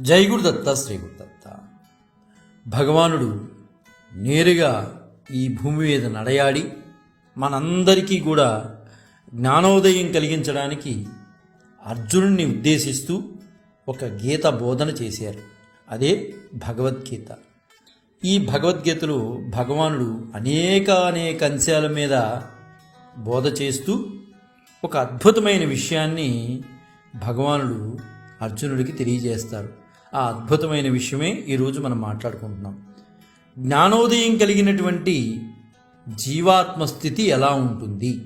జై గురుదత్త శ్రీ గురుదత్త భగవానుడు నేరుగా ఈ భూమి మీద నడయాడి మనందరికీ కూడా జ్ఞానోదయం కలిగించడానికి అర్జునుడిని ఉద్దేశిస్తూ ఒక గీత బోధన చేశారు. అదే భగవద్గీత. ఈ భగవద్గీతలో భగవానుడు అనేక అనేక అంశాల మీద బోధ చేస్తూ ఒక అద్భుతమైన విషయాన్ని భగవానుడు అర్జునుడికి తెలియజేస్తారు. ఆ అద్భుతమైన విషయమే ఈరోజు మనం మాట్లాడుకుంటున్నాం. జ్ఞానోదయం కలిగినటువంటి జీవాత్మ స్థితి ఎలా ఉంటుంది?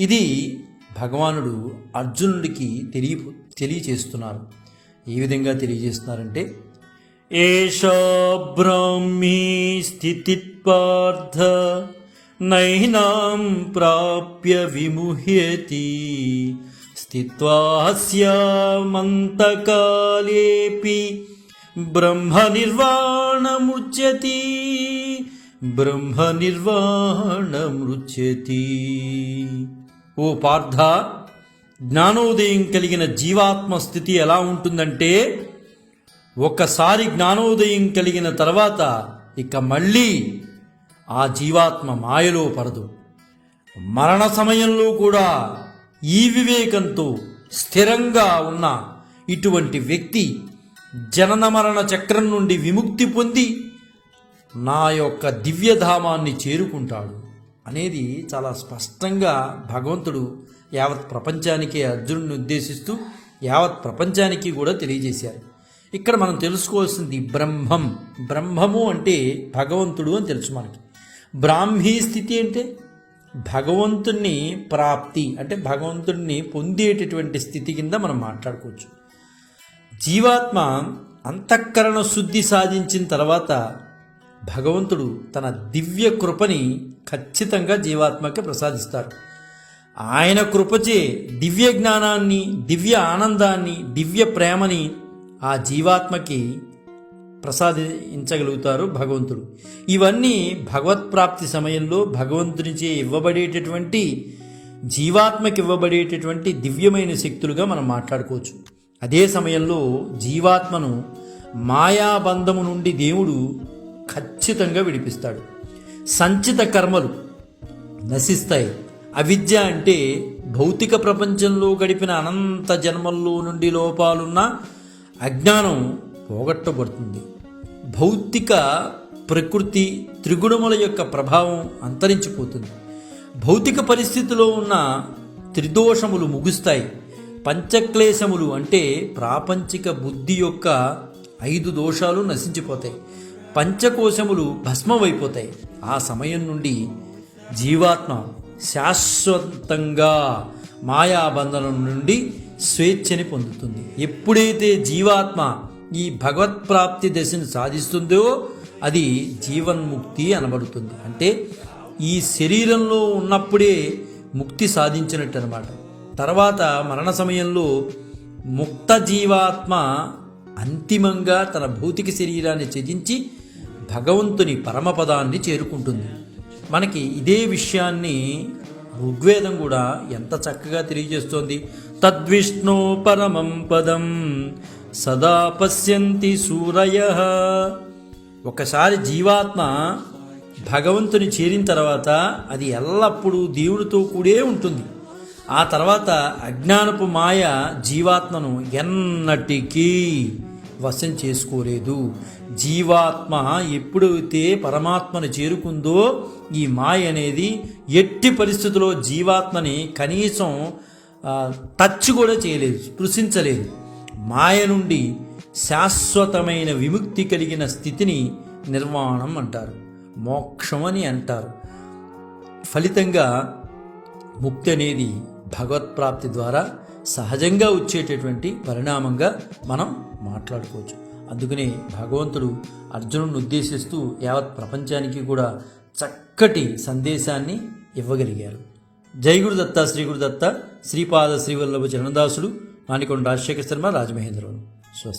ఇది భగవానుడు అర్జునుడికి తెలియ తెలియచేస్తున్నారు. ఏ విధంగా తెలియజేస్తున్నారంటే ఏషా బ్రాహ్మీ స్థితి నైనాం ప్రాప్య విముహ్యతి స్థిత్వా స్యామంతకాలేపి బ్రహ్మ నిర్వాణముచ్యతి బ్రహ్మ నిర్వాణమృచ్యతి ఓ పార్థ జ్ఞానోదయం కలిగిన జీవాత్మ స్థితి ఎలా ఉంటుందంటే ఒక్కసారి జ్ఞానోదయం కలిగిన తర్వాత ఇక మళ్ళీ ఆ జీవాత్మ మాయలో పడదు. మరణ సమయంలో కూడా ఈ వివేకంతో స్థిరంగా ఉన్న ఇటువంటి వ్యక్తి జనన మరణ చక్రం నుండి విముక్తి పొంది నా యొక్క దివ్యధామాన్ని చేరుకుంటాడు అనేది చాలా స్పష్టంగా భగవంతుడు యావత్ ప్రపంచానికి అర్జునుడిని ఉద్దేశిస్తూ యావత్ ప్రపంచానికి కూడా తెలియజేశారు. ఇక్కడ మనం తెలుసుకోవాల్సింది బ్రహ్మం. బ్రహ్మము అంటే భగవంతుడు అని తెలుసు మనకి. బ్రాహ్మీ స్థితి అంటే భగవంతుణ్ణి ప్రాప్తి అంటే భగవంతుణ్ణి పొందేటటువంటి స్థితి కింద మనం మాట్లాడుకోవచ్చు. జీవాత్మ అంతఃకరణ శుద్ధి సాధించిన తర్వాత భగవంతుడు తన దివ్య కృపని ఖచ్చితంగా జీవాత్మకి ప్రసాదిస్తారు. ఆయన కృపచే దివ్య జ్ఞానాన్ని దివ్య ఆనందాన్ని దివ్య ప్రేమని ఆ జీవాత్మకి ప్రసాదించగలుగుతారు భగవంతుడు. ఇవన్నీ భగవత్ప్రాప్తి సమయంలో భగవంతునిచే ఇవ్వబడేటటువంటి జీవాత్మకి ఇవ్వబడేటటువంటి దివ్యమైన శక్తులుగా మనం మాట్లాడుకోవచ్చు. అదే సమయంలో జీవాత్మను మాయాబంధము నుండి దేవుడు ఖచ్చితంగా విడిపిస్తాడు. సంచిత కర్మలు నశిస్తాయి. అవిద్య అంటే భౌతిక ప్రపంచంలో గడిపిన అనంత జన్మల్లో నుండి లోపాలున్న అజ్ఞానం పోగొట్టబడుతుంది. భౌతిక ప్రకృతి త్రిగుణముల యొక్క ప్రభావం అంతరించిపోతుంది. భౌతిక పరిస్థితిలో ఉన్న త్రిదోషములు ముగుస్తాయి. పంచక్లేశములు అంటే ప్రాపంచిక బుద్ధి యొక్క ఐదు దోషాలు నశించిపోతాయి. పంచకోశములు భస్మమైపోతాయి. ఆ సమయం నుండి జీవాత్మ శాశ్వతంగా మాయాబంధనం నుండి స్వేచ్ఛని పొందుతుంది. ఎప్పుడైతే జీవాత్మ ఈ భగవత్ప్రాప్తి దశను సాధిస్తుందో అది జీవన్ముక్తి అనబడుతుంది. అంటే ఈ శరీరంలో ఉన్నప్పుడే ముక్తి సాధించినట్టు అనమాట తర్వాత మరణ సమయంలో ముక్త జీవాత్మ అంతిమంగా తన భౌతిక శరీరాన్ని త్యజించి భగవంతుని పరమపదాన్ని చేరుకుంటుంది. మనకి ఇదే విషయాన్ని ఋగ్వేదం కూడా ఎంత చక్కగా తెలియజేస్తోంది. తద్విష్ణు పరమం పదం సదా పశ్యంతి సూరయ. ఒకసారి జీవాత్మ భగవంతుని చేరిన తర్వాత అది ఎల్లప్పుడూ దేవుడితో కూడే ఉంటుంది. ఆ తర్వాత అజ్ఞానపు మాయ జీవాత్మను ఎన్నటికీ వశం చేసుకోలేదు. జీవాత్మ ఎప్పుడైతే పరమాత్మను చేరుకుందో ఈ మాయ అనేది ఎట్టి పరిస్థితుల్లో జీవాత్మని కనీసం టచ్ కూడా చేయలేదు స్పృశించలేదు. మాయ నుండి శాశ్వతమైన విముక్తి కలిగిన స్థితిని నిర్వాణం అంటారు. మోక్షం అని అంటారు. ఫలితంగా ముక్తి అనేది భగవత్ప్రాప్తి ద్వారా సహజంగా వచ్చేటటువంటి పరిణామంగా మనం మాట్లాడుకోవచ్చు. అందుకనే భగవంతుడు అర్జునుడిని ఉద్దేశిస్తూ యావత్ ప్రపంచానికి కూడా చక్కటి సందేశాన్ని ఇవ్వగలిగారు. జై గురుదత్త శ్రీ గురుదత్త శ్రీపాద శ్రీవల్లభ చరణదాసుడు ಮಾನಿಕೊಂಡ ರಾಜಶೇಖರ್ ಶರ್ಮ ರಾಜಮಹೇಂದ್ರವರು ಸ್ವಸ್ತಿ